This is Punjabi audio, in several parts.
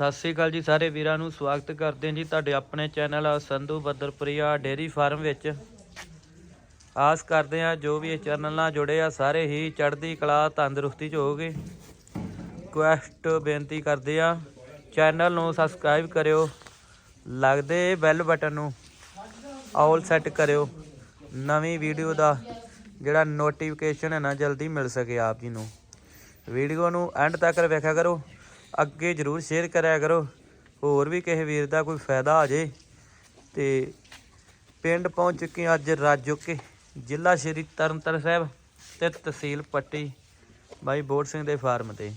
ਸਤਿ ਸ੍ਰੀ ਅਕਾਲ ਜੀ ਸਾਰੇ ਵੀਰਾਂ ਨੂੰ, ਸਵਾਗਤ ਕਰਦੇ ਹਾਂ ਜੀ ਤੁਹਾਡੇ ਆਪਣੇ channel Sandhu Badarpuria dairy farm ਵਿੱਚ। ਆਸ ਕਰਦੇ ਹਾਂ ਜੋ ਵੀ ਇਹ ਚੈਨਲ ਨਾਲ ਜੁੜੇ ਆ, ਸਾਰੇ ਹੀ ਚੜ੍ਹਦੀ ਕਲਾ, ਤੰਦਰੁਸਤੀ ਚ ਹੋਗੇ ਕੁਐਸਟ ਬੇਨਤੀ ਕਰਦੇ ਆ ਚੈਨਲ ਨੂੰ ਸਬਸਕ੍ਰਾਈਬ ਕਰਿਓ, ਲੱਗਦੇ ਬੈਲ ਬਟਨ ਨੂੰ ਆਲ ਸੈੱਟ ਕਰਿਓ, ਨਵੀਂ ਵੀਡੀਓ ਦਾ ਜਿਹੜਾ ਨੋਟੀਫਿਕੇਸ਼ਨ ਹੈ ਨਾ, ਜਲਦੀ ਮਿਲ ਸਕੇ ਆਪ ਜੀ ਨੂੰ। ਵੀਡੀਓ ਨੂੰ ਐਂਡ ਤੱਕ ਵੇਖਿਆ ਕਰੋ। ਅੱਗੇ ਜਰੂਰ ਸ਼ੇਅਰ ਕਰਿਆ ਕਰੋ। ਹੋਰ ਵੀ ਕਿਸੇ ਵੀਰ ਦਾ ਕੋਈ ਫਾਇਦਾ ਆ ਜੇ। ਤੇ ਪਿੰਡ ਪਹੁੰਚ ਚੁੱਕੇ ਅੱਜ ਰਾਜੋਕੇ ਜ਼ਿਲ੍ਹਾ ਸ਼੍ਰੀ ਤਰਨਤਾਰਨ ਸਾਹਿਬ ਤੇ ਤਹਿਸੀਲ ਪੱਟੀ ਬਾਈ ਬੋੜ ਸਿੰਘ ਦੇ ਫਾਰਮ ਤੇ।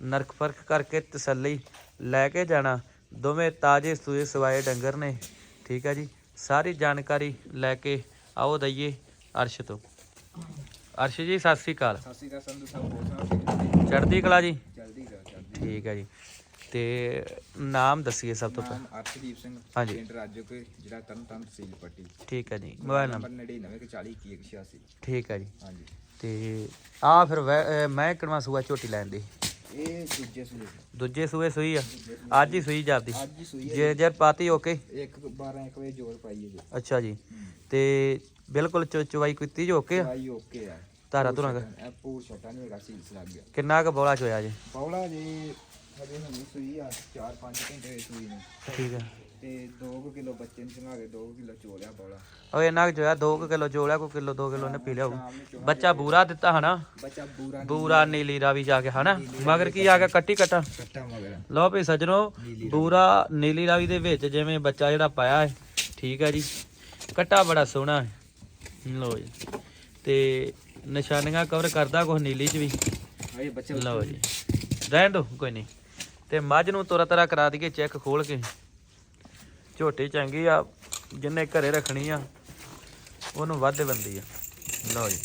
ਨਰਕ ਫ਼ਰਕ ਕਰਕੇ ਤਸੱਲੀ ਲੈ ਕੇ ਜਾਣਾ। ਦੋਵੇਂ ਤਾਜੇ ਸੂਏ ਸਵਾਏ ਡੰਗਰ ਨੇ। ਠੀਕ ਹੈ ਜੀ? ਸਾਰੀ ਜਾਣਕਾਰੀ ਲੈ ਕੇ ਆਓ ਦਈਏ ਅਰਸ਼ ਤੋਂ। ਅਰਸ਼ ਜੀ ਸਤਿ ਸ੍ਰੀ ਅਕਾਲ। ਸਤਿ ਸ਼੍ਰੀ ਅਕਾਲ ਸੰਧੂ ਸਾਹਿਬ ਚੜ੍ਹਦੀ ਕਲਾ ਜੀ? ਠੀਕ ਹੈ ਜੀ। ਤੇ ਨਾਮ ਦੱਸੀਏ ਸਭ ਤੋਂ ਪਹਿਲਾਂ ਨਾਮ ਅਰਸ਼ਦੀਪ ਸਿੰਘ ਹਾਂਜੀ। ਪਿੰਡ ਰਾਜੋਕੇ ਜਿਹੜਾ ਤਰਨਤਾਰਨ ਤਹਿਸੀਲ ਪੱਟੀ ਠੀਕ ਹੈ ਜੀ ਮੋਬਾਈਲ ਨੰਬਰ 99402186 ਠੀਕ ਹੈ ਜੀ। ਹਾਂਜੀ। ਤੇ ਆ ਫਿਰ ਵੈ- ਅਹ ਮੈਂ ਕਿਹੜਾ ਸੂਆ ਝੋਟੀ ਲੈਣ ਦੀ? ਇਹ ਦੂਜੇ ਸੂਏ ਦੂਜੇ ਸੂਏ ਸੂਈ ਆ? ਅੱਜ ਹੀ ਸੂਈ ਜਾਂਦੀ ਅੱਜ ਹੀ ਸੂਈ ਹੈ ਜੇ। ਜਰ ਪਾਤੀ ਓਕੇ ਇੱਕ 12 1 ਵਜੇ ਜੋਰ ਪਾਈ ਹੈ ਜੀ। ਅੱਛਾ ਜੀ। ਤੇ ਬਿਲਕੁਲ ਚੋ- ਚਵਾਈ ਕੀਤੀ ਜੋ ਓਕੇ ਆ? ਪਾਈ ਓਕੇ ਆ। ਧਾਰਾ ਧੁਰਾ ਇਹ ਪੂਰ ਛਟਾ ਨਹੀਂ ਹੈਗਾ ਸੀਲਸ ਲੱਗ ਗਿਆ ਕਿੰਨਾ ਕੁ ਬੋਲਾ ਚੋਇਆ ਜੀ? ਬੌਲਾ ਜੀ ਹਜੇ ਹੁਣੀ ਸੂਈ ਆ 4-5 ਘੰਟੇ ਹੋਏ ਸੂਈ ਨੂੰ। ਠੀਕ ਹੈ ਤੇ 2 ਕਿਲੋ ਬੱਚੇ ਨੂੰ ਸੰਘਾ ਕੇ 2 ਕਿਲੋ ਚੋਲਿਆ ਬੌਲਾ। ਓਏ ਇੰਨਾ ਕੁ ਚੋਇਆ 2 ਕਿਲੋ ਜੋਲਿਆ ਕੋਈ ਕਿਲੋ 2 ਕਿਲੋ ਨੇ ਪੀ ਲਿਆ ਹੋਊ। ਬੱਚਾ ਬੂਰਾ ਦਿੱਤਾ ਹਨਾ? ਬੱਚਾ ਬੂਰਾ ਬੂਰਾ ਨੀਲੀ ਰਾਵੀ ਜਾ ਕੇ ਹਨਾ? ਮਗਰ ਕੀ ਆ ਗਿਆ ਕੱਟੀ ਕੱਟਾ? ਕੱਟਾ ਮਗਰ। ਲਓ ਵੀ ਸੱਜਣੋ ਬੂਰਾ ਨੀਲੀ ਰਾਵੀ ਦੇ ਵਿੱਚ ਜਿਵੇਂ ਬੱਚਾ ਜਿਹੜਾ ਪਾਇਆ ਹੈ ਠੀਕ ਹੈ ਜੀ। ਕੱਟਾ ਬੜਾ ਸੋਹਣਾ ਹੈ। ਲਓ ਜੀ। ਤੇ ਨਿਸ਼ਾਨੀਆਂ ਕਵਰ ਕਰਦਾ ਕੁਛ ਨੀਲੀ ਚ ਵੀ। ਬੱਚਾ ਲਓ ਜੀ। ਰਹਿਣ ਦੋ ਕੋਈ ਨਹੀਂ। ਤੇ ਮੱਝ ਨੂੰ ਤੁਰਾ ਤਰਾ ਕਰਾ ਦਈਏ ਚੈੱਕ ਖੋਲ ਕੇ। ਝੋਟੀ ਚੰਗੀ ਆ ਜਿੰਨੇ ਘਰੇ ਰੱਖਣੀ ਆ ਉਹਨੂੰ ਵੱਧ ਬੰਦੀ ਆ। ਲਓ ਜੀ।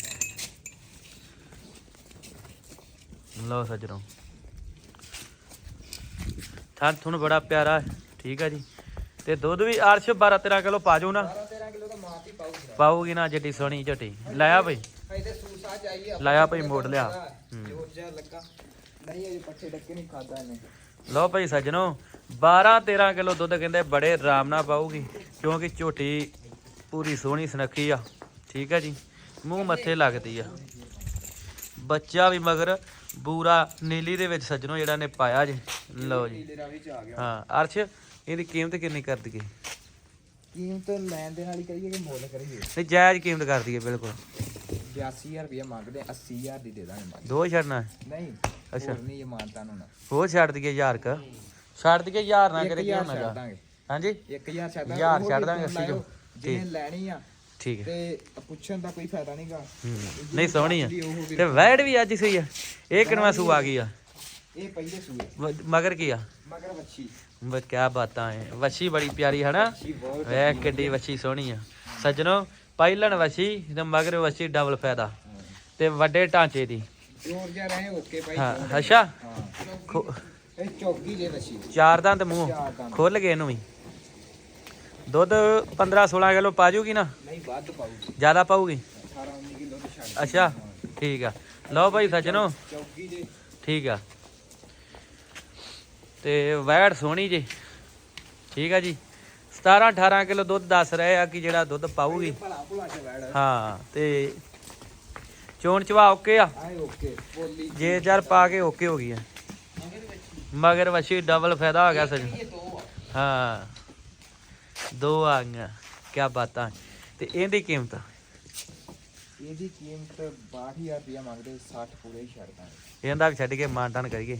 ਲਓ ਸੱਜਣੋ। ਥਾਂ ਤੁਹਾਨੂੰ ਬੜਾ ਪਿਆਰਾ ਠੀਕ ਹੈ ਜੀ। ਤੇ ਦੁੱਧ ਵੀ ਆਰਸ਼ 12 13 ਕਿਲੋ ਪਾ ਜਾਓ ਨਾ। 13 ਕਿਲੋ ਦਾ ਮਾਂ ਪਾਊਗਾ। ਪਾਉਗੀ ਨਾ ਜਿੱਡੀ ਸੋਹਣੀ ਝੋਟੀ ਲਾਇਆ ਬਈ। ਲਾਇਆ ਭਾਈ ਮੋੜ ਲਿਆ। ਹੂੰ। ਜੋ ਜਿਹਾ ਲੱਗਾ। ਨਹੀਂ ਇਹ ਪੱਠੇ ਡੱਕੇ ਨਹੀਂ ਖਾਦਾ ਇਹਨੇ। ਲਓ ਭਾਈ ਸੱਜਣੋ 12 13 ਕਿਲੋ ਦੁੱਧ ਕਹਿੰਦੇ ਬੜੇ ਆਰਾਮ ਨਾਲ ਪਾਊਗੀ ਕਿਉਂਕਿ ਝੋਟੀ ਪੂਰੀ ਸੋਹਣੀ ਸੁਨੱਖੀ ਆ ਠੀਕ ਹੈ ਜੀ ਮੂੰਹ ਮੱਥੇ ਲੱਗਦੀ ਆ। ਬੱਚਾ ਵੀ ਮਗਰ ਬੂਰਾ ਨੀਲੀ ਦੇ ਵਿੱਚ ਸੱਜਣੋ ਜਿਹੜਾ ਨੇ ਪਾਇਆ ਜੀ। ਲਓ ਜੀ। ਆ ਹਾਂ ਅਰਸ਼ ਇਹਦੀ ਕੀਮਤ ਕਿੰਨੀ ਕਰ ਦਈਏ? ਕੀਮਤ ਲੈਣ ਦੇ ਨਾਲ ਹੀ ਕਰੀਏ ਕਿ ਮੁੱਲ ਕਰੀਏ? ਨਹੀਂ ਜਾਇਜ਼ ਕੀਮਤ ਕਰ ਦਈਏ ਬਿਲਕੁਲ। 82000 ਰੁਪਏ ਮੰਗਦੇ 80000 ਦੀ ਦੇ ਦਾਂਗੇ ਮੱਝ ਦੋ ਛੱਡਣਾ। ਨਹੀਂ ਅੱਛਾ। ਹੋਰ ਨਹੀਂ ਇਹ ਮਾਨਤਾ ਨੂੰ ਨਾ ਹੋਰ ਛੱਡ ਦਈਏ ਹਜ਼ਾਰ ਕ। ਛੱਡ ਦਈਏ ਹਜ਼ਾਰ ਨਾ ਕਰੇ ਕੀ 1000 ਹੋਣਾਗਾ? ਛੱਡ ਦਾਂਗੇ। ਹਾਂਜੀ? 1000 ਛੱਡ ਹਜ਼ਾਰ ਉਹ ਛੱਡ ਵੀ ਦਾਂਗੇ ਫੋਨ ਅਸੀਂ ਜੋ। ਲਾਇਓ, ਜਿਹਨੇ ਲੈਣੀ ਆ ਠੀਕ ਹੈ। ਤੇ ਪੁੱਛਣ ਦਾ ਕੋਈ ਫਾਇਦਾ ਨਹੀਂਗਾ ਹੂੰ। ਨਹੀਂ ਸੋਹਣੀ ਆ। ਉਹ ਵੀ ਤੇ ਵੈੜ ਵੀ ਅੱਜ ਸਹੀ ਆ। ਇਹ ਕਿਨਵਾ ਸੂ ਆ ਗਈ ਆ? ਇਹ ਪਹਿਲੇ ਸੂਏ। ਵ- ਮਗਰ ਕੀ ਆ? ਮਗਰ ਵੱਛੀ। ਬਾਤਾਂ ਐ। ਵੱਛੀ ਬੜੀ ਪਿਆਰੀ ਹੈ ਨਾ ਵੇ ਕਿੱਡੀ ਵੱਛੀ ਸੋਹਣੀ ਆ। ਸੱਜਣੋ ਪਹਿਲਣ ਵੱਛੀ ਤੇ ਮਗਰ ਵੱਛੀ ਡਬਲ ਫਾਇਦਾ। ਤੇ ਵੱਡੇ ਢਾਂਚੇ ਦੀ। ਜੋਰ ਜਿਹਾ ਰਹੇ ਓਕੇ ਭਾਈ ਹਾਂ ਜੋਰ। ਅੱਛਾ। ਖੋ- ਇਹ ਜੇ ਚਾਰ ਦੰਦ ਮੂੰਹ। ਚਾਰ ਦੰਦ। ਖੁੱਲ ਗਏ ਇਹਨੂੰ ਵੀ। ਦੁੱਧ 15 16 ਕਿਲੋ ਪਾ ਜੂਗੀ ਨਾ? ਨਹੀਂ ਵੱਧ ਪਾਊਗੀ। ਜ਼ਿਆਦਾ ਪਾਊਗੀ? 18 19 ਕਿਲੋ ਦੀ ਛੱਡ ਅੱਛਾ ਠੀਕ ਆ। ਲਓ ਭਾਈ ਸੱਜਣੋ। ਜੇ। ਠੀਕ ਆ। ਤੇ ਵੈੜ ਸੋਹਣੀ ਜੀ। ਠੀਕ ਆ ਜੀ। 17 18 ਕਿਲੋ ਦੁੱਧ ਦੱਸ ਰਹੇ ਆ ਕਿ ਜਿਹੜਾ ਦੁੱਧ ਪਾਊਗੀ। ਭਲਾ ਭੁਲਾ ਹਾਂ ਤੇ ਚੋਣ ਚਵਾ ਓਕੇ ਆ? ਆਏ ਓਕੇ ਬੋਲੀ ਜੇ। ਚਾਰ ਪਾ ਕੇ ਓਕੇ ਹੋ ਗਈ ਆ। ਮਗਰ ਵਸ਼ੀ ਡਬਲ ਫਾਇਦਾ ਹੋ ਗਿਆ ਸਜ ਇਹ ਦੋ ਆ। ਹਾਂ ਦੋ ਆ ਗਈਆਂ ਕੀ ਬਾਤਾਂ। ਤੇ ਇਹਦੀ ਕੀਮਤ? ਇਹਦੀ ਕੀਮਤ 62000 ਰੁਪਇਆ ਮੰਗਦੇ 60 ਪੂਰੇ ਹੀ ਛੱਡ ਦਾਂਗੇ। ਇਹਦਾ ਵੀ ਛੱਡ ਕੇ ਮਾਨਟਨ ਕਰੀਏ।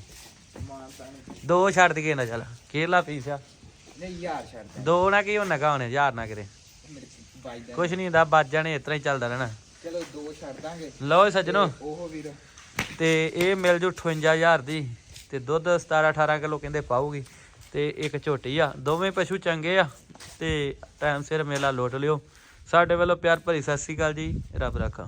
ਮਾਨਤਾ ਨੇ ਦੋ ਛੱਡ ਦਈਏ ਨਾ ਚੱਲ ਕੇਲਾ ਪੀਸ ਆ। ਨਹੀਂ ਯਾਰ ਛੱਡ ਦਾਂਗੇ ਦੋ ਨਾ ਕੀ ਹੋਣਾ ਕਾ ਹੋਣੇ ਯਾਰ ਨਾ ਕਰੇ। ਮੇਰੇ ਬਾਈ ਦਾ ਕੁਛ ਨਹੀਂ ਹੁੰਦਾ ਵੱਜ ਜਾਣੇ ਤਰ੍ਹਾਂ ਹੀ ਚੱਲਦਾ ਰਹਿਣਾ। ਚਲੋ ਦੋ ਛੱਡ ਦਾਂਗੇ। ਲਓ ਸੱਜਣੋ। ਤੇ ਉਹ ਵੀਰ। ਤੇ ਇਹ ਮਿਲ ਜੂ 58000 ਦੀ ਤੇ ਦੁੱਧ 17 18 ਕਿਲੋ ਕਹਿੰਦੇ ਪਾਊਗੀ। ਤੇ ਇੱਕ ਝੋਟੀ ਆ ਦੋਵੇਂ ਪਸ਼ੂ ਚੰਗੇ ਆ ਤੇ ਟਾਈਮ ਸਿਰ ਮੇਲਾ ਲੋਟ ਲਿਓ। ਸਾਡੇ ਵੱਲੋਂ ਪਿਆਰ ਭਰੀ ਸਤਿ ਸ੍ਰੀ ਅਕਾਲ ਜੀ ਰੱਬ ਰੱਖਾ।